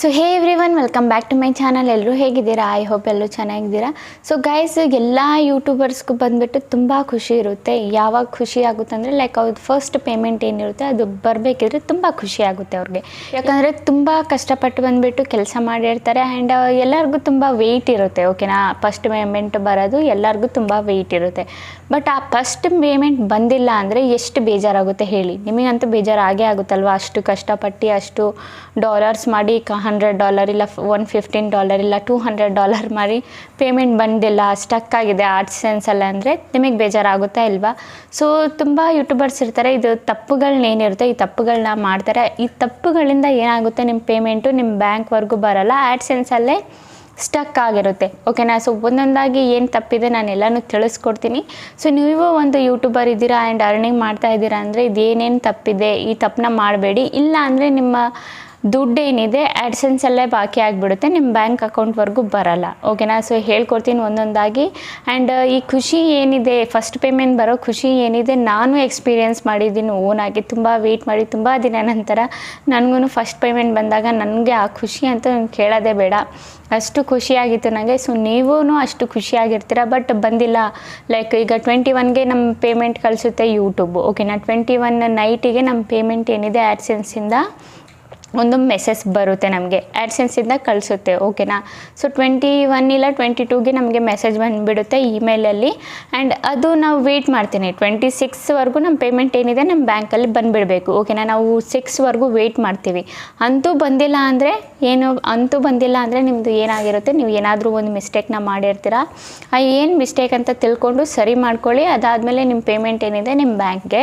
So hey everyone welcome back to my channel ಎಲ್ಲರೂ ಹೇಗಿದ್ದೀರಾ? I hope ಎಲ್ಲರೂ ಚೆನ್ನಾಗಿದ್ದೀರಾ? ಸೊ ಗೈಸ್ ಎಲ್ಲ ಯೂಟ್ಯೂಬರ್ಸ್ಗೂ ಬಂದುಬಿಟ್ಟು ತುಂಬ ಖುಷಿ ಇರುತ್ತೆ. ಯಾವಾಗ ಖುಷಿ ಆಗುತ್ತೆ ಅಂದರೆ ಲೈಕ್ ಅವ್ರದ್ದು ಫಸ್ಟ್ ಪೇಮೆಂಟ್ ಏನಿರುತ್ತೆ, ಅದು ಬರಬೇಕಿದ್ರೆ ತುಂಬ ಖುಷಿ ಆಗುತ್ತೆ ಅವ್ರಿಗೆ. ಯಾಕಂದರೆ ತುಂಬ ಕಷ್ಟಪಟ್ಟು ಬಂದುಬಿಟ್ಟು ಕೆಲಸ ಮಾಡಿರ್ತಾರೆ ಆ್ಯಂಡ್ ಎಲ್ಲರಿಗೂ ತುಂಬ ವೆಯ್ಟ್ ಇರುತ್ತೆ ಓಕೆನಾ ಫಸ್ಟ್ ಪೇಮೆಂಟ್ ಬರೋದು ಎಲ್ಲರಿಗೂ ತುಂಬ ವೆಯ್ಟ್ ಇರುತ್ತೆ. ಬಟ್ ಆ ಫಸ್ಟ್ ಪೇಮೆಂಟ್ ಬಂದಿಲ್ಲ ಅಂದರೆ ಎಷ್ಟು ಬೇಜಾರಾಗುತ್ತೆ ಹೇಳಿ? ನಿಮಗಂತೂ ಬೇಜಾರು ಆಗೇ ಆಗುತ್ತಲ್ವ? ಅಷ್ಟು ಕಷ್ಟಪಟ್ಟು ಅಷ್ಟು ಡಾಲರ್ಸ್ ಮಾಡಿ ಹಂಡ್ರೆಡ್ ಡಾಲರ್ ಇಲ್ಲ ಒನ್ ಫಿಫ್ಟೀನ್ ಡಾಲರ್ ಇಲ್ಲ ಟೂ ಹಂಡ್ರೆಡ್ ಡಾಲರ್ ಮಾರಿ ಪೇಮೆಂಟ್ ಬಂದಿಲ್ಲ. ಸ್ಟಕ್ ಆಗಿದೆ ಆರ್ಟ್ಸ್ ಎಲ್ಲ ಅಂದರೆ ನಿಮಗೆ ಬೇಜಾರಾಗುತ್ತಾ ಇಲ್ವಾ? ಸೊ ತುಂಬ ಯೂಟ್ಯೂಬರ್ಸ್ ಇರ್ತಾರೆ, ಇದು ತಪ್ಪುಗಳನ್ನೇನಿರುತ್ತೆ ಈ ತಪ್ಪುಗಳನ್ನ ಮಾಡ್ತಾರೆ. ಈ ತಪ್ಪುಗಳಿಂದ ಏನಾಗುತ್ತೆ ನಿಮ್ಮ ಪೇಮೆಂಟು ನಿಮ್ಮ ಬ್ಯಾಂಕ್ವರೆಗೂ ಬರೋಲ್ಲ ಆ್ಯಡ್ ಸೆನ್ಸಲ್ಲೇ ಸ್ಟಕ್ ಆಗಿರುತ್ತೆ. ಓಕೆನಾ ಸೊ ಒಂದೊಂದಾಗಿ ಏನು ತಪ್ಪಿದೆ ನಾನು ಎಲ್ಲನೂ ತಿಳಿಸ್ಕೊಡ್ತೀನಿ. ಸೊ ನೀವು ಒಂದು ಯೂಟ್ಯೂಬರ್ ಇದ್ದೀರಾ ಆ್ಯಂಡ್ ಅರ್ನಿಂಗ್ ಮಾಡ್ತಾ ಇದ್ದೀರಾ ಅಂದರೆ ಇದೇನೇನು ತಪ್ಪಿದೆ, ಈ ತಪ್ಪನ್ನ ಮಾಡಬೇಡಿ. ಇಲ್ಲ ಅಂದರೆ ನಿಮ್ಮ ದುಡ್ಡು ಏನಿದೆ ಆ್ಯಡ್ಸೆನ್ಸಲ್ಲೇ ಬಾಕಿ ಆಗಿಬಿಡುತ್ತೆ ನಿಮ್ಮ ಬ್ಯಾಂಕ್ ಅಕೌಂಟ್ವರೆಗೂ ಬರಲ್ಲ. ಓಕೆನಾ ಸೊ ಹೇಳ್ಕೊಡ್ತೀನಿ ಒಂದೊಂದಾಗಿ. ಆ್ಯಂಡ್ ಈ ಖುಷಿ ಏನಿದೆ ಫಸ್ಟ್ ಪೇಮೆಂಟ್ ಬರೋ ಖುಷಿ ಏನಿದೆ, ನಾನು ಎಕ್ಸ್ಪೀರಿಯೆನ್ಸ್ ಮಾಡಿದ್ದೀನಿ ಓನಾಗಿ ತುಂಬ ವೆಯ್ಟ್ ಮಾಡಿ, ತುಂಬ ದಿನ ನಂತರ ನನಗೂ ಫಸ್ಟ್ ಪೇಮೆಂಟ್ ಬಂದಾಗ ನನಗೆ ಆ ಖುಷಿ ಅಂತ ಕೇಳೋದೇ ಬೇಡ. ಅಷ್ಟು ಖುಷಿಯಾಗಿತ್ತು ನನಗೆ ಸೊ ನೀವೂ ಅಷ್ಟು ಖುಷಿಯಾಗಿರ್ತೀರ? ಬಟ್ ಬಂದಿಲ್ಲ. ಲೈಕ್ ಈಗ ಟ್ವೆಂಟಿ ಒನ್ಗೆ ನಮ್ಮ ಪೇಮೆಂಟ್ ಕಳಿಸುತ್ತೆ ಯೂಟ್ಯೂಬ್ ಓಕೆನಾ ಟ್ವೆಂಟಿ ಒನ್ ನೈಟಿಗೆ ನಮ್ಮ ಪೇಮೆಂಟ್ ಏನಿದೆ ಆ್ಯಡ್ಸೆನ್ಸಿಂದ ಒಂದು ಮೆಸೇಜ್ ಬರುತ್ತೆ ನಮಗೆ. ಆ್ಯಡ್ಸೆನ್ಸಿಂದ ಕಳಿಸುತ್ತೆ ಓಕೆನಾ ಸೊ ಟ್ವೆಂಟಿ ಒನ್ ಇಲ್ಲ ಟ್ವೆಂಟಿ ಟೂಗೆ ನಮಗೆ ಮೆಸೇಜ್ ಬಂದುಬಿಡುತ್ತೆ ಇಮೇಲಲ್ಲಿ ಆ್ಯಂಡ್ ಅದು ನಾವು ವೆಯ್ಟ್ ಮಾಡ್ತೀನಿ. ಟ್ವೆಂಟಿ ಸಿಕ್ಸ್ವರೆಗೂ ನಮ್ಮ ಪೇಮೆಂಟ್ ಏನಿದೆ ನಮ್ಮ ಬ್ಯಾಂಕಲ್ಲಿ ಬಂದುಬಿಡಬೇಕು ಓಕೆನಾ ನಾವು ಸಿಕ್ಸ್ವರೆಗೂ ವೆಯ್ಟ್ ಮಾಡ್ತೀವಿ. ಅಂತೂ ಬಂದಿಲ್ಲ ಅಂದರೆ ಏನು, ಅಂತೂ ಬಂದಿಲ್ಲ ಅಂದರೆ ನಿಮ್ಮದು ಏನಾಗಿರುತ್ತೆ? ನೀವು ಏನಾದರೂ ಒಂದು ಮಿಸ್ಟೇಕ್ನ ಮಾಡಿರ್ತೀರ? ಆ ಏನು ಮಿಸ್ಟೇಕ್ ಅಂತ ತಿಳ್ಕೊಂಡು ಸರಿ ಮಾಡ್ಕೊಳ್ಳಿ. ಅದಾದಮೇಲೆ ನಿಮ್ಮ ಪೇಮೆಂಟ್ ಏನಿದೆ ನಿಮ್ಮ ಬ್ಯಾಂಕ್ಗೆ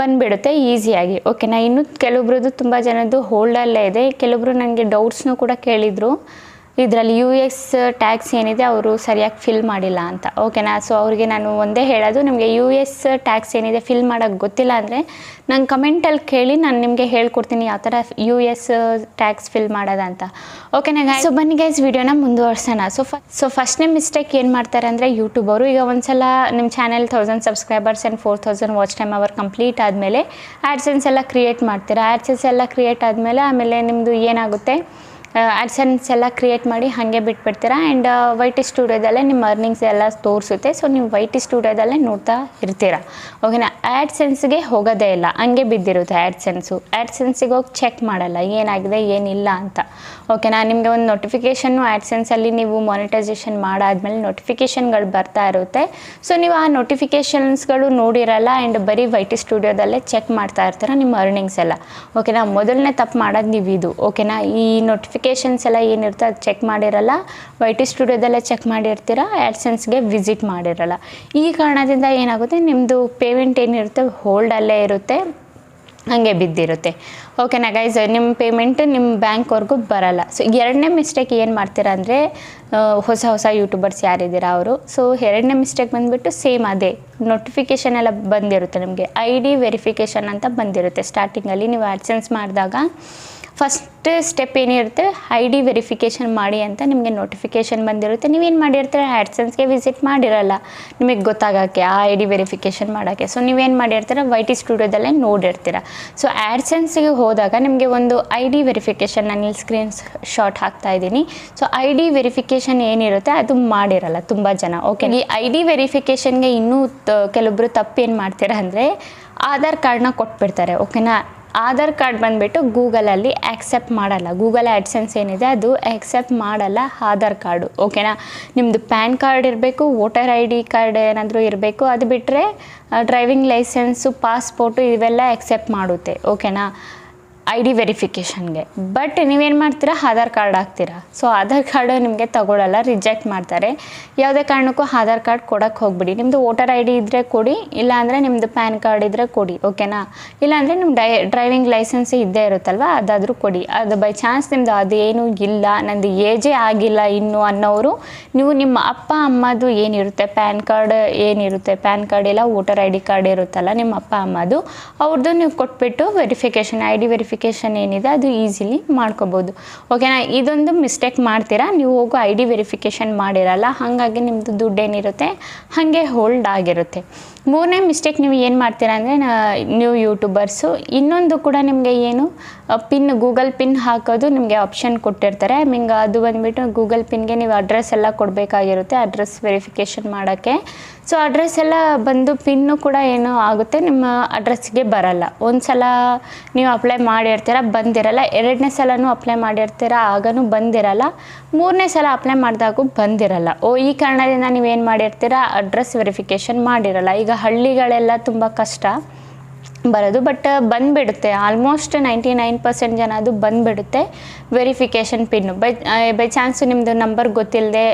ಬಂದುಬಿಡುತ್ತೆ ಈಸಿಯಾಗಿ ಓಕೆನಾ ಇನ್ನು ಕೆಲವೊಬ್ರದ್ದು ತುಂಬ ಜನದ್ದು ಹೋಲ್ಡಲ್ಲೇ ಇದೆ. ಕೆಲವರು ನನಗೆ ಡೌಟ್ಸ್ನೂ ಕೂಡ ಕೇಳಿದರು. ಇದರಲ್ಲಿ ಯು ಎಸ್ ಟ್ಯಾಕ್ಸ್ ಏನಿದೆ ಅವರು ಸರಿಯಾಗಿ ಫಿಲ್ ಮಾಡಿಲ್ಲ ಅಂತ. ಓಕೆನಾ ಸೊ ಅವ್ರಿಗೆ ನಾನು ಒಂದೇ ಹೇಳೋದು, ನಿಮಗೆ ಯು ಎಸ್ ಟ್ಯಾಕ್ಸ್ ಏನಿದೆ ಫಿಲ್ ಮಾಡೋಕ್ಕೆ ಗೊತ್ತಿಲ್ಲ ಅಂದರೆ ನಂಗೆ ಕಮೆಂಟಲ್ಲಿ ಕೇಳಿ ನಾನು ನಿಮಗೆ ಹೇಳ್ಕೊಡ್ತೀನಿ ಯಾವ ಥರ ಯು ಎಸ್ ಟ್ಯಾಕ್ಸ್ ಫಿಲ್ ಮಾಡೋದಂತ ಓಕೆನಾ ಸೊ ಬನ್ನಿ ಗೈಸ್ ವಿಡಿಯೋನ ಮುಂದುವರ್ಸೋಣ. ಸೊ ಫ ಸೊ ಫಸ್ಟ್ನೇ ಮಿಸ್ಟೇಕ್ ಏನು ಮಾಡ್ತಾರೆ ಅಂದರೆ ಯೂಟ್ಯೂಬ್ ಅವರು ಈಗ ಒಂದ್ಸಲ ನಿಮ್ಮ channel thousand subscribers and four thousand watch time hour complete ಆದಮೇಲೆ ಆ್ಯಡ್ಸೆನ್ಸ್ ಎಲ್ಲ ಕ್ರಿಯೇಟ್ ಮಾಡ್ತೀರಾ? ಆ್ಯಡ್ಸೆನ್ಸ್ ಎಲ್ಲ ಕ್ರಿಯೇಟ್ ಆದಮೇಲೆ ಆಮೇಲೆ ನಿಮ್ಮದು ಏನಾಗುತ್ತೆ? ಆ್ಯಡ್ಸೆನ್ಸ್ ಎಲ್ಲ ಕ್ರಿಯೇಟ್ ಮಾಡಿ ಹಾಗೆ ಬಿಟ್ಬಿಡ್ತೀರಾ? ಆ್ಯಂಡ್ ವೈಟಿ ಸ್ಟುಡಿಯೋದಲ್ಲೇ ನಿಮ್ಮ ಅರ್ನಿಂಗ್ಸ್ ಎಲ್ಲ ತೋರಿಸುತ್ತೆ. ಸೊ ನೀವು ವೈ ಟಿ ಸ್ಟುಡಿಯೋದಲ್ಲೇ ನೋಡ್ತಾ ಇರ್ತೀರಾ. ಓಕೆನಾ ಆ್ಯಡ್ಸೆನ್ಸ್ಗೆ ಹೋಗೋದೇ ಇಲ್ಲ. ಹಂಗೆ ಬಿದ್ದಿರುತ್ತೆ ಆ್ಯಡ್ಸೆನ್ಸು ಆ್ಯಡ್ಸೆನ್ಸಿಗೆ ಹೋಗಿ ಚೆಕ್ ಮಾಡಲ್ಲ. ಏನಾಗಿದೆ, ಏನಿಲ್ಲ ಅಂತ. ಓಕೆನಾ ನಿಮಗೆ ಒಂದು ನೋಟಿಫಿಕೇಷನ್ನು ಆ್ಯಡ್ಸೆನ್ಸಲ್ಲಿ ನೀವು ಮಾನಿಟೈಸೇಷನ್ ಮಾಡಾದ್ಮೇಲೆ ನೋಟಿಫಿಕೇಷನ್ಗಳು ಬರ್ತಾ ಇರುತ್ತೆ. ಸೊ ನೀವು ಆ ನೋಟಿಫಿಕೇಷನ್ಸ್ಗಳು ನೋಡಿರಲ್ಲ ಆ್ಯಂಡ್ ಬರೀ ವೈ ಟಿ ಸ್ಟುಡಿಯೋದಲ್ಲೇ ಚೆಕ್ ಮಾಡ್ತಾ ಇರ್ತೀರ ನಿಮ್ಮ ಅರ್ನಿಂಗ್ಸ್ ಎಲ್ಲ. ಓಕೆನಾ ಮೊದಲನೇ ತಪ್ಪು ಮಾಡೋದು ನೀವು ಇದು ಓಕೆನಾ ಈ ನೋಟಿಫಿಕೇಷನ್ಸ್ ಎಲ್ಲ ಏನಿರುತ್ತೆ ಅದು ಚೆಕ್ ಮಾಡಿರಲ್ಲ. ವೈ ಟಿ ಸ್ಟುಡಿಯೋದಲ್ಲೇ ಚೆಕ್ ಮಾಡಿರ್ತೀರ ಆ್ಯಡ್ಸೆನ್ಸ್ಗೆ ವಿಸಿಟ್ ಮಾಡಿರಲ್ಲ. ಈ ಕಾರಣದಿಂದ ಏನಾಗುತ್ತೆ ನಿಮ್ಮದು ಪೇಮೆಂಟ್ ಏನಿರುತ್ತೆ ಹೋಲ್ಡಲ್ಲೇ ಇರುತ್ತೆ, ಹಾಗೆ ಬಿದ್ದಿರುತ್ತೆ. ಓಕೆನಾ ಗೈಸ್ ನಿಮ್ಮ ಪೇಮೆಂಟ್ ನಿಮ್ಮ ಬ್ಯಾಂಕ್ವರೆಗೂ ಬರಲ್ಲ. ಸೊ ಎರಡನೇ ಮಿಸ್ಟೇಕ್ ಏನು ಮಾಡ್ತೀರಾ ಅಂದರೆ ಹೊಸ ಹೊಸ ಯೂಟ್ಯೂಬರ್ಸ್ ಯಾರಿದ್ದೀರಾ ಅವರು? ಸೊ ಎರಡನೇ ಮಿಸ್ಟೇಕ್ ಬಂದುಬಿಟ್ಟು ಸೇಮ್ ಅದೇ. ನೋಟಿಫಿಕೇಷನ್ ಎಲ್ಲ ಬಂದಿರುತ್ತೆ ನಿಮಗೆ. ಐ ಡಿ ವೆರಿಫಿಕೇಷನ್ ಅಂತ ಬಂದಿರುತ್ತೆ ಸ್ಟಾರ್ಟಿಂಗಲ್ಲಿ ನೀವು ಆ್ಯಡ್ಸೆನ್ಸ್ ಮಾಡಿದಾಗ ಫಸ್ಟ್ ಸ್ಟೆಪ್ ಏನಿರುತ್ತೆ? ಐ ಡಿ ವೆರಿಫಿಕೇಷನ್ ಮಾಡಿ ಅಂತ ನಿಮಗೆ ನೋಟಿಫಿಕೇಷನ್ ಬಂದಿರುತ್ತೆ. ನೀವೇನು ಮಾಡಿರ್ತೀರ? ಆ್ಯಡ್ಸೆನ್ಸ್ಗೆ ವಿಸಿಟ್ ಮಾಡಿರಲ್ಲ. ನಿಮಗೆ ಗೊತ್ತಾಗೋಕ್ಕೆ, ಆ ಐ ಡಿ ವೆರಿಫಿಕೇಷನ್ ಮಾಡೋಕ್ಕೆ. ಸೊ ನೀವೇನು ಮಾಡಿರ್ತೀರ? ವೈ ಟಿ ಸ್ಟುಡಿಯೋದಲ್ಲೇ ನೋಡಿರ್ತೀರ. ಸೊ ಆ್ಯಡ್ಸೆನ್ಸಿಗೆ ಹೋದಾಗ ನಿಮಗೆ ಒಂದು ಐ ಡಿ ವೆರಿಫಿಕೇಷನ್ ನಾನು ಇಲ್ಲಿ ಸ್ಕ್ರೀನ್ ಶಾಟ್ ಹಾಕ್ತಾ ಇದ್ದೀನಿ. ಸೊ ಐ ಡಿ ವೆರಿಫಿಕೇಷನ್ ಏನಿರುತ್ತೆ? ಅದು ಮಾಡಿರಲ್ಲ ತುಂಬ ಜನ. ಓಕೆ ಈ ಐ ಡಿ ವೆರಿಫಿಕೇಷನ್ಗೆ ಇನ್ನೂ ಕೆಲವೊಬ್ಬರು ಏನು ಮಾಡ್ತೀರಾ ಅಂದರೆ, ಆಧಾರ್ ಕಾರ್ಡ್ನ ಕೊಟ್ಬಿಡ್ತಾರೆ. ಓಕೆನಾ ಆಧಾರ್ ಕಾರ್ಡ್ ಬಂದುಬಿಟ್ಟು ಗೂಗಲಲ್ಲಿ ಆ್ಯಕ್ಸೆಪ್ಟ್ ಮಾಡಲ್ಲ. ಗೂಗಲ್ ಆ್ಯಡ್ಸೆನ್ಸ್ ಏನಿದೆ ಅದು ಆ್ಯಕ್ಸೆಪ್ಟ್ ಮಾಡಲ್ಲ ಆಧಾರ್ ಕಾರ್ಡು. ಓಕೆನಾ ನಿಮ್ಮದು ಪ್ಯಾನ್ ಕಾರ್ಡ್ ಇರಬೇಕು, ವೋಟರ್ ಐ ಡಿ ಕಾರ್ಡ್ ಏನಾದರೂ ಇರಬೇಕು ಅದು ಬಿಟ್ಟರೆ ಡ್ರೈವಿಂಗ್ ಲೈಸೆನ್ಸು ಪಾಸ್ಪೋರ್ಟು ಇವೆಲ್ಲ ಆ್ಯಕ್ಸೆಪ್ಟ್ ಮಾಡುತ್ತೆ. ಓಕೆನಾ ಐ ಡಿ ವೆರಿಫಿಕೇಷನ್ಗೆ. ಬಟ್ ನೀವೇನು ಮಾಡ್ತೀರಾ? ಆಧಾರ್ ಕಾರ್ಡ್ ಹಾಕ್ತೀರಾ? ಸೊ ಆಧಾರ್ ಕಾರ್ಡ್ ನಿಮಗೆ ತಗೊಳ್ಳಲ್ಲ ರಿಜೆಕ್ಟ್ ಮಾಡ್ತಾರೆ. ಯಾವುದೇ ಕಾರಣಕ್ಕೂ ಆಧಾರ್ ಕಾರ್ಡ್ ಕೊಡೋಕ್ಕೆ ಹೋಗ್ಬಿಡಿ. ನಿಮ್ಮದು ವೋಟರ್ ಐ ಡಿ ಇದ್ದರೆ ಕೊಡಿ, ಇಲ್ಲಾಂದರೆ ನಿಮ್ಮದು ಪ್ಯಾನ್ ಕಾರ್ಡ್ ಇದ್ದರೆ ಕೊಡಿ, ಓಕೆನಾ? ಇಲ್ಲಾಂದರೆ ನಿಮ್ಮ ಡೈ, ಡ್ರೈವಿಂಗ್ ಲೈಸೆನ್ಸ್ ಇದ್ದೇ ಇರುತ್ತಲ್ವ, ಅದಾದರೂ ಕೊಡಿ. ಅದು ಬೈ ಚಾನ್ಸ್ ನಿಮ್ಮದು ಅದೇನು ಇಲ್ಲ, ನಂದು ಏಜೇ ಆಗಿಲ್ಲ ಇನ್ನು ಅನ್ನೋರು, ನೀವು ನಿಮ್ಮ ಅಪ್ಪ, ಅಮ್ಮದು ಏನಿರುತ್ತೆ? ಪ್ಯಾನ್ ಕಾರ್ಡ್ ಏನಿರುತ್ತೆ? ಪ್ಯಾನ್ ಕಾರ್ಡ್ ಇಲ್ಲ, ವೋಟರ್ ಐ ಡಿ ಕಾರ್ಡ್ ಇರುತ್ತಲ್ಲ, ನಿಮ್ಮ ಅಪ್ಪ, ಅಮ್ಮದು ಅವ್ರದ್ದು ನೀವು ಕೊಟ್ಬಿಟ್ಟು ವೆರಿಫಿಕೇಶನ್ ಐ ಡಿ ಏನಿದೆ ಅದು ಈಸಿಲಿ ಮಾಡ್ಕೋಬೋದು. ಓಕೆನಾ ಇದೊಂದು ಮಿಸ್ಟೇಕ್ ಮಾಡ್ತೀರಾ? ನೀವು ಹೋಗೋ ಐ ಡಿ ವೆರಿಫಿಕೇಷನ್ ಮಾಡಿರಲ್ಲ, ಹಾಗಾಗಿ ನಿಮ್ಮದು ದುಡ್ಡು ಏನಿರುತ್ತೆ? ಹಾಗೆ ಹೋಲ್ಡ್ ಆಗಿರುತ್ತೆ. ಮೂರನೇ ಮಿಸ್ಟೇಕ್ ನೀವು ಏನು ಮಾಡ್ತೀರಾ ಅಂದರೆ ನ್ಯೂ ಯೂಟ್ಯೂಬರ್ಸು ಇನ್ನೊಂದು ಕೂಡ ನಿಮಗೆ ಏನು ಪಿನ್ ಗೂಗಲ್ ಪಿನ್ ಹಾಕೋದು ನಿಮಗೆ ಆಪ್ಷನ್ ಕೊಟ್ಟಿರ್ತಾರೆ. ನಿಮ್ಗೆ ಅದು ಬಂದುಬಿಟ್ಟು ಗೂಗಲ್ ಪಿನ್ಗೆ ನೀವು ಅಡ್ರೆಸ್ ಎಲ್ಲ ಕೊಡಬೇಕಾಗಿರುತ್ತೆ ಅಡ್ರೆಸ್ ವೆರಿಫಿಕೇಷನ್ ಮಾಡೋಕ್ಕೆ. ಸೊ ಅಡ್ರೆಸ್ ಎಲ್ಲ ಬಂದು ಪಿನ್ನು ಕೂಡ ಏನು ಆಗುತ್ತೆ, ನಿಮ್ಮ ಅಡ್ರೆಸ್ಗೆ ಬರಲ್ಲ. ಒಂದು ಸಲ ನೀವು ಅಪ್ಲೈ ಮಾಡಿರ್ತೀರ, ಬಂದಿರಲ್ಲ. ಎರಡನೇ ಸಲನೂ ಅಪ್ಲೈ ಮಾಡಿರ್ತೀರ, ಆಗನೂ ಬಂದಿರಲ್ಲ. ಮೂರನೇ ಸಲ ಅಪ್ಲೈ ಮಾಡಿದಾಗೂ ಬಂದಿರಲ್ಲ. ಓ, ಈ ಕಾರಣದಿಂದ ನೀವೇನು ಮಾಡಿರ್ತೀರ ಅಡ್ರೆಸ್ ವೆರಿಫಿಕೇಷನ್ ಮಾಡಿರಲ್ಲ. ಈಗ ಹಳ್ಳಿಗಳೆಲ್ಲ ತುಂಬ ಕಷ್ಟ. ಬರೋದು. ಬಟ್ ಬಂದುಬಿಡುತ್ತೆ. ಆಲ್ಮೋಸ್ಟ್ ನೈಂಟಿ ನೈನ್ ಪರ್ಸೆಂಟ್ ಜನ ಅದು ಬಂದುಬಿಡುತ್ತೆ verification pin bye bye chance ನಿಮ್ಮದು ನಂಬರ್ ಗೊತ್ತಿಲ್ಲದೆ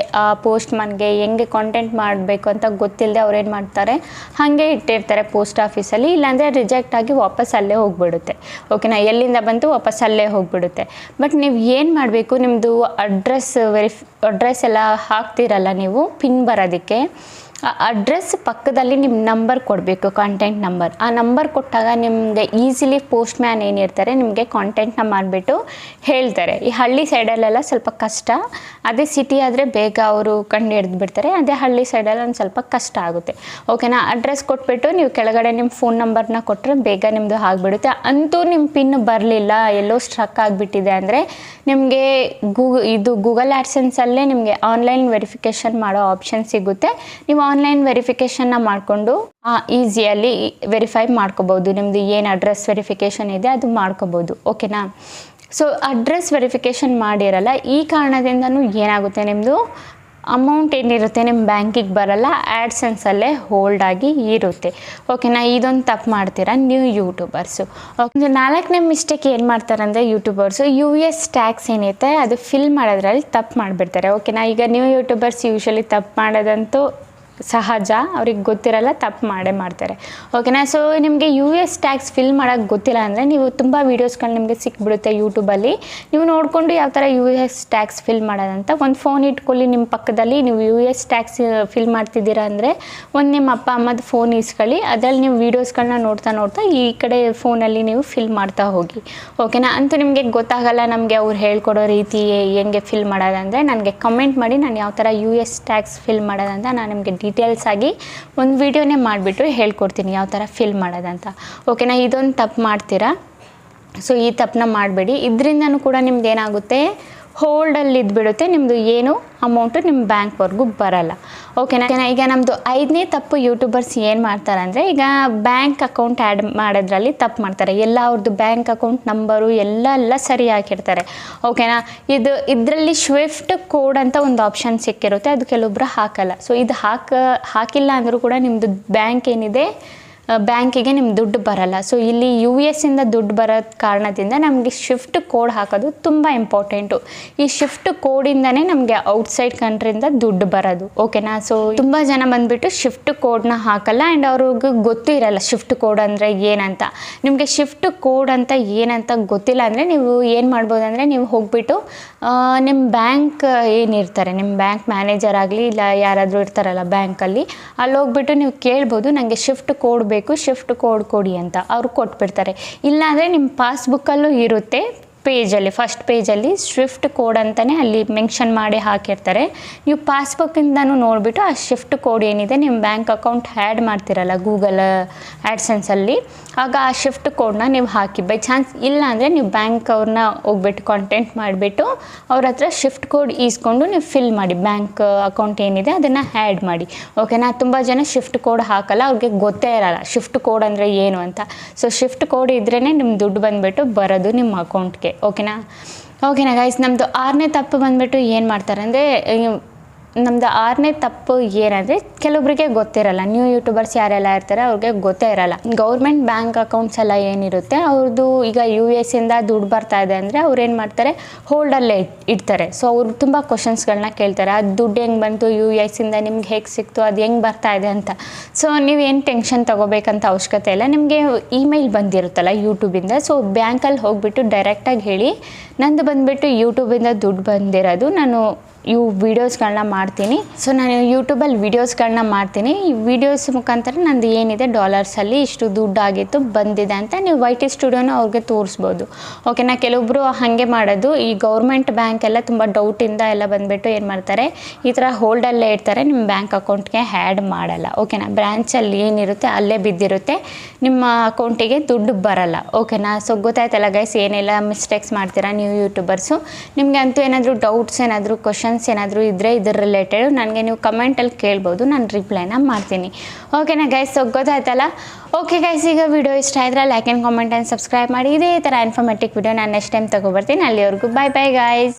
ಪೋಸ್ಟ್ ಮನ್ಗೆ ಹೆಂಗೆ ಕಾಂಟೆಂಟ್ ಮಾಡಬೇಕು ಅಂತ ಗೊತ್ತಿಲ್ಲದೆ ಅವ್ರೇನು ಮಾಡ್ತಾರೆ? ಹಾಗೆ ಇಟ್ಟಿರ್ತಾರೆ ಪೋಸ್ಟ್ ಆಫೀಸಲ್ಲಿ ಇಲ್ಲಾಂದರೆ ರಿಜೆಕ್ಟ್ ಆಗಿ ವಾಪಸ್ ಅಲ್ಲೇ ಹೋಗ್ಬಿಡುತ್ತೆ. ಓಕೆನಾ ಎಲ್ಲಿಂದ ಬಂತು ವಾಪಸ್ ಅಲ್ಲೇ ಹೋಗ್ಬಿಡುತ್ತೆ. ಬಟ್ ನೀವು ಏನು ಮಾಡಬೇಕು? ನಿಮ್ಮದು ಅಡ್ರೆಸ್ ವೆರಿಫ್ ಅಡ್ರೆಸ್ ಎಲ್ಲ ಹಾಕ್ತಿರಲ್ಲ ನೀವು? ಪಿನ್ ಬರೋದಕ್ಕೆ. ಆ ಅಡ್ರೆಸ್ ಪಕ್ಕದಲ್ಲಿ ನಿಮ್ಮ ನಂಬರ್ ಕೊಡಬೇಕು ಕಾಂಟ್ಯಾಕ್ಟ್ ನಂಬರ್ ಆ ನಂಬರ್ ಕೊಟ್ಟಾಗ ನಿಮಗೆ ಈಸಿಲಿ ಪೋಸ್ಟ್ ಮ್ಯಾನ್ ಏನಿರ್ತಾರೆ ನಿಮಗೆ ಕಾಂಟ್ಯಾಕ್ಟ್ನ ಮಾಡಿಬಿಟ್ಟು ಹೇಳ್ತಾರೆ. ಈ ಹಳ್ಳಿ ಸೈಡಲ್ಲೆಲ್ಲ ಸ್ವಲ್ಪ ಕಷ್ಟ. ಅದೇ ಸಿಟಿ ಆದರೆ ಬೇಗ ಅವರು ಕಂಡು ಹಿಡಿದು ಬಿಡ್ತಾರೆ, ಅದೇ ಹಳ್ಳಿ ಸೈಡಲ್ಲಿ ಒಂದು ಸ್ವಲ್ಪ ಕಷ್ಟ ಆಗುತ್ತೆ. ಓಕೆನಾ ಅಡ್ರೆಸ್ ಕೊಟ್ಬಿಟ್ಟು ನೀವು ಕೆಳಗಡೆ ನಿಮ್ಮ ಫೋನ್ ನಂಬರ್ನ ಕೊಟ್ಟರೆ ಬೇಗ ನಿಮ್ಮದು ಆಗಿಬಿಡುತ್ತೆ. ಅಂತೂ ನಿಮ್ಮ ಪಿನ್ ಬರಲಿಲ್ಲ, ಎಲ್ಲೋ ಸ್ಟ್ರಕ್ ಆಗಿಬಿಟ್ಟಿದೆ ಅಂದರೆ ನಿಮಗೆ ಗೂಗ್, ಇದು ಗೂಗಲ್ ಆ್ಯಡ್ಸೆನ್ಸಲ್ಲೇ ನಿಮಗೆ ಆನ್ಲೈನ್ ವೆರಿಫಿಕೇಷನ್ ಮಾಡೋ ಆಪ್ಷನ್ ಸಿಗುತ್ತೆ. ನೀವು ಆನ್ಲೈನ್ ವೆರಿಫಿಕೇಷನ್ನ ಮಾಡಿಕೊಂಡು ಈಸಿಯಲ್ಲಿ ವೆರಿಫೈ ಮಾಡ್ಕೋಬೋದು. ನಿಮ್ಮದು ಏನು ಅಡ್ರೆಸ್ ವೆರಿಫಿಕೇಷನ್ ಇದೆ ಅದು ಮಾಡ್ಕೋಬೋದು. ಓಕೆನಾ ಸೊ ಅಡ್ರೆಸ್ ವೆರಿಫಿಕೇಷನ್ ಮಾಡಿರಲ್ಲ, ಈ ಕಾರಣದಿಂದನೂ ಏನಾಗುತ್ತೆ ನಿಮ್ಮದು ಅಮೌಂಟ್ ಏನಿರುತ್ತೆ ನಿಮ್ಮ ಬ್ಯಾಂಕಿಗೆ ಬರಲ್ಲ ಆ್ಯಡ್ಸೆನ್ಸಲ್ಲೇ ಹೋಲ್ಡ್ ಆಗಿ ಇರುತ್ತೆ. ಓಕೆನಾ ಇದೊಂದು ತಪ್ಪು ಮಾಡ್ತೀರಾ? ನ್ಯೂ ಯೂಟ್ಯೂಬರ್ಸು ಒಂದು ನಾಲ್ಕನೇ ಮಿಸ್ಟೇಕ್ ಏನು ಮಾಡ್ತಾರೆ ಅಂದರೆ ಯೂಟ್ಯೂಬರ್ಸು ಯು ಎಸ್ ಟ್ಯಾಕ್ಸ್ ಏನೈತೆ ಅದು ಫಿಲ್ ಮಾಡೋದ್ರಲ್ಲಿ ತಪ್ಪು ಮಾಡಿಬಿಡ್ತಾರೆ. ಓಕೆನಾ ಈಗ ನ್ಯೂ ಯೂಟ್ಯೂಬರ್ಸ್ ಯೂಶ್ವಲಿ ತಪ್ಪು ಮಾಡೋದಂತೂ ಸಹಜ, ಅವ್ರಿಗೆ ಗೊತ್ತಿರಲ್ಲ, ತಪ್ಪು ಮಾಡೇ ಮಾಡ್ತಾರೆ. ಓಕೆನಾ ಸೊ ನಿಮಗೆ ಯು ಎಸ್ ಟ್ಯಾಕ್ಸ್ ಫಿಲ್ ಮಾಡೋಕ್ಕೆ ಗೊತ್ತಿಲ್ಲ ಅಂದರೆ ನೀವು ತುಂಬ ವೀಡಿಯೋಸ್ಗಳು ನಿಮಗೆ ಸಿಕ್ಬಿಡುತ್ತೆ ಯೂಟ್ಯೂಬಲ್ಲಿ ನೀವು ನೋಡಿಕೊಂಡು ಯಾವ ಥರ ಯು ಎಸ್ ಟ್ಯಾಕ್ಸ್ ಫಿಲ್ ಮಾಡೋದಂತ ಒಂದು ಫೋನ್ ಇಟ್ಕೊಳ್ಳಿ ನಿಮ್ಮ ಪಕ್ಕದಲ್ಲಿ. ನೀವು ಯು ಎಸ್ ಟ್ಯಾಕ್ಸ್ ಫಿಲ್ ಮಾಡ್ತಿದ್ದೀರಾ ಅಂದರೆ ಒಂದು ನಿಮ್ಮ ಅಪ್ಪ ಅಮ್ಮದ ಫೋನ್ ಇಸ್ಕೊಳ್ಳಿ. ಅದರಲ್ಲಿ ನೀವು ವೀಡಿಯೋಸ್ಗಳನ್ನ ನೋಡ್ತಾ ನೋಡ್ತಾ ಈ ಕಡೆ ಫೋನಲ್ಲಿ ನೀವು ಫಿಲ್ ಮಾಡ್ತಾ ಹೋಗಿ. ಓಕೆನಾ ಅಂತೂ ನಿಮಗೆ ಗೊತ್ತಾಗಲ್ಲ ನಮಗೆ ಅವ್ರು ಹೇಳ್ಕೊಡೋ ರೀತಿ ಹೆಂಗೆ ಫಿಲ್ ಮಾಡೋದಂದರೆ. ನನಗೆ ಕಮೆಂಟ್ ಮಾಡಿ ನಾನು ಯಾವ ಥರ ಯು ಎಸ್ ಟ್ಯಾಕ್ಸ್ ಫಿಲ್ ಮಾಡೋದಂತ ನಾನು ನಿಮಗೆ ಡೀಟೇಲ್ಸ್ ಆಗಿ ಒಂದು ವಿಡಿಯೋನೇ ಮಾಡಿಬಿಟ್ಟು ಹೇಳ್ಕೊಡ್ತೀನಿ ಯಾವ ಥರ ಫಿಲ್ ಮಾಡೋದಂತ. ಓಕೆನಾ ಇದೊಂದು ತಪ್ಪು ಮಾಡ್ತೀರಾ? ಸೊ ಈ ತಪ್ಪನ್ನ ಮಾಡಬೇಡಿ. ಇದರಿಂದನೂ ಕೂಡ ನಿಮ್ದು ಏನಾಗುತ್ತೆ ಹೋಲ್ಡಲ್ಲಿ ಇದ್ಬಿಡುತ್ತೆ ನಿಮ್ಮದು ಏನು ಅಮೌಂಟು ನಿಮ್ಮ ಬ್ಯಾಂಕ್ವರೆಗೂ ಬರಲ್ಲ. ಓಕೆನಾ ಈಗ ನಮ್ಮದು ಐದನೇ ತಪ್ಪು ಯೂಟ್ಯೂಬರ್ಸ್ ಏನು ಮಾಡ್ತಾರೆ ಅಂದರೆ, ಈಗ ಬ್ಯಾಂಕ್ ಅಕೌಂಟ್ ಆ್ಯಡ್ ಮಾಡೋದ್ರಲ್ಲಿ ತಪ್ಪು ಮಾಡ್ತಾರೆ. ಎಲ್ಲ ಅವ್ರದ್ದು ಬ್ಯಾಂಕ್ ಅಕೌಂಟ್ ನಂಬರು ಎಲ್ಲ ಎಲ್ಲ ಸರಿ ಹಾಕಿರ್ತಾರೆ. ಓಕೆನಾ ಇದು, ಇದರಲ್ಲಿ ಸ್ವಿಫ್ಟ್ ಕೋಡ್ ಅಂತ ಒಂದು ಆಪ್ಷನ್ ಸಿಕ್ಕಿರುತ್ತೆ, ಅದು ಕೆಲವೊಬ್ಬರು ಹಾಕಲ್ಲ. ಸೊ ಇದು ಹಾಕ, ಹಾಕಿಲ್ಲ ಅಂದರೂ ಕೂಡ ನಿಮ್ಮದು ಬ್ಯಾಂಕ್ ಏನಿದೆ ಬ್ಯಾಂಕಿಗೆ ನಿಮ್ಮ ದುಡ್ಡು ಬರಲ್ಲ. ಸೊ ಇಲ್ಲಿ ಯು ಎಸ್ ಇಂದ ದುಡ್ಡು ಬರೋ ಕಾರಣದಿಂದ ನಮಗೆ ಶಿಫ್ಟ್ ಕೋಡ್ ಹಾಕೋದು ತುಂಬ ಇಂಪಾರ್ಟೆಂಟು ಈ ಶಿಫ್ಟ್ ಕೋಡಿಂದನೇ ನಮಗೆ ಔಟ್ಸೈಡ್ ಕಂಟ್ರಿಯಿಂದ ದುಡ್ಡು ಬರೋದು. ಓಕೆನಾ ಸೊ ತುಂಬ ಜನ ಬಂದುಬಿಟ್ಟು ಶಿಫ್ಟ್ ಕೋಡ್ನ ಹಾಕಲ್ಲ ಆ್ಯಂಡ್ ಅವ್ರಿಗೆ ಗೊತ್ತೂ ಇರಲ್ಲ ಶಿಫ್ಟ್ ಕೋಡ್ ಅಂದರೆ ಏನಂತ. ನಿಮಗೆ ಶಿಫ್ಟ್ ಕೋಡ್ ಅಂತ ಏನಂತ ಗೊತ್ತಿಲ್ಲ ಅಂದರೆ ನೀವು ಏನು ಮಾಡ್ಬೋದು ಅಂದರೆ ನೀವು ಹೋಗ್ಬಿಟ್ಟು ನಿಮ್ಮ ಬ್ಯಾಂಕ್ ಏನಿರ್ತಾರೆ ನಿಮ್ಮ ಬ್ಯಾಂಕ್ ಮ್ಯಾನೇಜರ್ ಆಗಲಿ ಇಲ್ಲ ಯಾರಾದರೂ ಇರ್ತಾರಲ್ಲ ಬ್ಯಾಂಕಲ್ಲಿ, ಅಲ್ಲಿ ಹೋಗ್ಬಿಟ್ಟು ನೀವು ಕೇಳ್ಬೋದು ನನಗೆ ಶಿಫ್ಟ್ ಕೋಡ್ ಶಿಫ್ಟ್ ಕೋಡ್ ಕೊಡಿ ಅಂತ. ಅವ್ರು ಕೊಟ್ಬಿಡ್ತಾರೆ. ಇಲ್ಲಾಂದರೆ ನಿಮ್ಮ ಪಾಸ್ಬುಕ್ಕಲ್ಲೂ ಇರುತ್ತೆ. ಪೇಜಲ್ಲಿ ಫಸ್ಟ್ ಪೇಜಲ್ಲಿ ಶಿಫ್ಟ್ ಕೋಡ್ ಅಂತಲೇ ಅಲ್ಲಿ ಮೆನ್ಷನ್ ಮಾಡಿ ಹಾಕಿರ್ತಾರೆ. ನೀವು ಪಾಸ್ಬುಕ್ಕಿಂದನೂ ನೋಡಿಬಿಟ್ಟು ಆ ಶಿಫ್ಟ್ ಕೋಡ್ ಏನಿದೆ ನಿಮ್ಮ ಬ್ಯಾಂಕ್ ಅಕೌಂಟ್ ಆ್ಯಡ್ ಮಾಡ್ತಿರಲ್ಲ ಗೂಗಲ್ ಆ್ಯಡ್ಸೆನ್ಸಲ್ಲಿ ಆಗ ಆ ಶಿಫ್ಟ್ ಕೋಡ್ನ ನೀವು ಹಾಕಿ ಬೈ ಚಾನ್ಸ್ ಇಲ್ಲ ಅಂದರೆ ನೀವು ಬ್ಯಾಂಕ್ ಅವ್ರನ್ನ ಹೋಗ್ಬಿಟ್ಟು ಕಾಂಟೆಂಟ್ ಮಾಡಿಬಿಟ್ಟು ಅವ್ರ ಹತ್ರ ಶಿಫ್ಟ್ ಕೋಡ್ ಈಸ್ಕೊಂಡು ನೀವು ಫಿಲ್ ಮಾಡಿ ಬ್ಯಾಂಕ್ ಅಕೌಂಟ್ ಏನಿದೆ ಅದನ್ನು ಆ್ಯಡ್ ಮಾಡಿ. ಓಕೆನಾ ತುಂಬ ಜನ ಶಿಫ್ಟ್ ಕೋಡ್ ಹಾಕಲ್ಲ, ಅವ್ರಿಗೆ ಗೊತ್ತೇ ಇರಲ್ಲ ಶಿಫ್ಟ್ ಕೋಡ್ ಅಂದರೆ ಏನು ಅಂತ. ಸೊ ಶಿಫ್ಟ್ ಕೋಡ್ ಇದ್ರೇ ನಿಮ್ಮ ದುಡ್ಡು ಬಂದುಬಿಟ್ಟು ಬರೋದು ನಿಮ್ಮ ಅಕೌಂಟ್ಗೆ ಓಕೆನಾ? ಓಕೆನಾ ಗೈಸ್ ನಮ್ಮದು ಆರನೇ ತಪ್ಪು ಬಂದುಬಿಟ್ಟು ಏನು ಮಾಡ್ತಾರೆ ಅಂದರೆ ನಮ್ಮದು ಆರನೇ ತಪ್ಪು ಏನಂದರೆ ಕೆಲವೊಬ್ಬರಿಗೆ ಗೊತ್ತಿರಲ್ಲ. ನ್ಯೂ ಯೂಟ್ಯೂಬರ್ಸ್ ಯಾರೆಲ್ಲ ಇರ್ತಾರೆ ಅವ್ರಿಗೆ ಗೊತ್ತೇ ಇರಲ್ಲ. ಗೌರ್ಮೆಂಟ್ ಬ್ಯಾಂಕ್ ಅಕೌಂಟ್ಸ್ ಎಲ್ಲ ಏನಿರುತ್ತೆ ಅವ್ರದ್ದು ಈಗ ಯು ಎಸ್ ಇಂದ ದುಡ್ಡು ಬರ್ತಾ ಇದೆ ಅಂದರೆ ಅವ್ರು ಏನು ಮಾಡ್ತಾರೆ? ಹೋಲ್ಡಲ್ಲೇ ಇಡ್ತಾರೆ. ಸೊ ಅವ್ರು ತುಂಬ ಕ್ವಶನ್ಸ್ಗಳನ್ನ ಕೇಳ್ತಾರೆ. ಅದು ದುಡ್ಡು ಹೆಂಗೆ ಬಂತು? ಯು ಎಸ್ ಇಂದ ನಿಮ್ಗೆ ಹೇಗೆ ಸಿಕ್ತು? ಅದು ಹೆಂಗೆ ಬರ್ತಾ ಇದೆ ಅಂತ. ಸೊ ನೀವೇನು ಟೆನ್ಷನ್ ತೊಗೋಬೇಕಂತ ಅವಶ್ಯಕತೆ ಇಲ್ಲ. ನಿಮಗೆ ಇಮೇಲ್ ಬಂದಿರುತ್ತಲ್ಲ ಯೂಟ್ಯೂಬಿಂದ ಸೊ ಬ್ಯಾಂಕಲ್ಲಿ ಹೋಗ್ಬಿಟ್ಟು ಡೈರೆಕ್ಟಾಗಿ ಹೇಳಿ, ನಂದು ಬಂದುಬಿಟ್ಟು ಯೂಟ್ಯೂಬಿಂದ ದುಡ್ಡು ಬಂದಿರೋದು ನಾನು ಇವು ವೀಡಿಯೋಸ್ಗಳನ್ನ ಮಾಡ್ತೀನಿ. ಸೊ ನಾನು ಯೂಟ್ಯೂಬಲ್ಲಿ ವೀಡಿಯೋಸ್ಗಳನ್ನ ಮಾಡ್ತೀನಿ. ಈ ವಿಡಿಯೋಸ್ ಮುಖಾಂತರ ನಂದು ಏನಿದೆ ಡಾಲರ್ಸಲ್ಲಿ ಇಷ್ಟು ದುಡ್ಡು ಆಗಿತ್ತು ಬಂದಿದೆ ಅಂತ ನೀವು ವೈ ಟಿ ಸ್ಟುಡಿಯೋನ ಅವ್ರಿಗೆ ತೋರಿಸ್ಬೋದು. ಓಕೆನಾ ಕೆಲವೊಬ್ಬರು ಹಾಗೆ ಮಾಡೋದು. ಈ ಗೌರ್ಮೆಂಟ್ ಬ್ಯಾಂಕ್ ಎಲ್ಲ ತುಂಬ ಡೌಟಿಂದ ಎಲ್ಲ ಬಂದುಬಿಟ್ಟು ಏನು ಮಾಡ್ತಾರೆ, ಈ ಥರ ಹೋಲ್ಡಲ್ಲೇ ಇರ್ತಾರೆ ನಿಮ್ಮ ಬ್ಯಾಂಕ್ ಅಕೌಂಟ್ಗೆ ಹ್ಯಾಡ್ ಮಾಡಲ್ಲ. ಓಕೆನಾ ಬ್ರ್ಯಾಂಚಲ್ಲಿ ಏನಿರುತ್ತೆ, ಅಲ್ಲೇ ಬಿದ್ದಿರುತ್ತೆ, ನಿಮ್ಮ ಅಕೌಂಟಿಗೆ ದುಡ್ಡು ಬರಲ್ಲ. ಓಕೆನಾ ಸೊ ಗೊತ್ತಾಯ್ತಲ್ಲ ಗೈಸ್ ಏನೆಲ್ಲ ಮಿಸ್ಟೇಕ್ಸ್ ಮಾಡ್ತೀರಾ ನೀವು ಯೂಟ್ಯೂಬರ್ಸು ನಿಮಗೆ ಅಂತೂ ಏನಾದರೂ ಡೌಟ್ಸ್ ಏನಾದರೂ ಕ್ವಶನ್ಸ್ ಏನಾದರೂ ಇದ್ದರೆ ಇದ್ರ ರಿಲೇಟೆಡ್ ನನಗೆ ನೀವು ಕಮೆಂಟಲ್ಲಿ ಕೇಳ್ಬೋದು, ನಾನು ರಿಪ್ಲೈನ ಮಾಡ್ತೀನಿ. ಓಕೆನಾ ಗೈಸ್ ಸೊ ಗೊತ್ತಾಯ್ತಲ್ಲ? ಓಕೆ ಗೈಸ್ ಈಗ ವಿಡಿಯೋ ಇಷ್ಟ ಆದರೆ like and comment and subscribe ಮಾಡಿ. ಇದೇ ಥರ ಇನ್ಫಾರ್ಮೇಟಿವ್ ವಿಡಿಯೋ ನಾನು ನೆಕ್ಸ್ಟ್ ಟೈಮ್ ತೊಗೊಬರ್ತೀನಿ. ಅಲ್ಲಿವರೆಗೂ ಬಾಯ್ ಬಾಯ್ ಗೈಸ್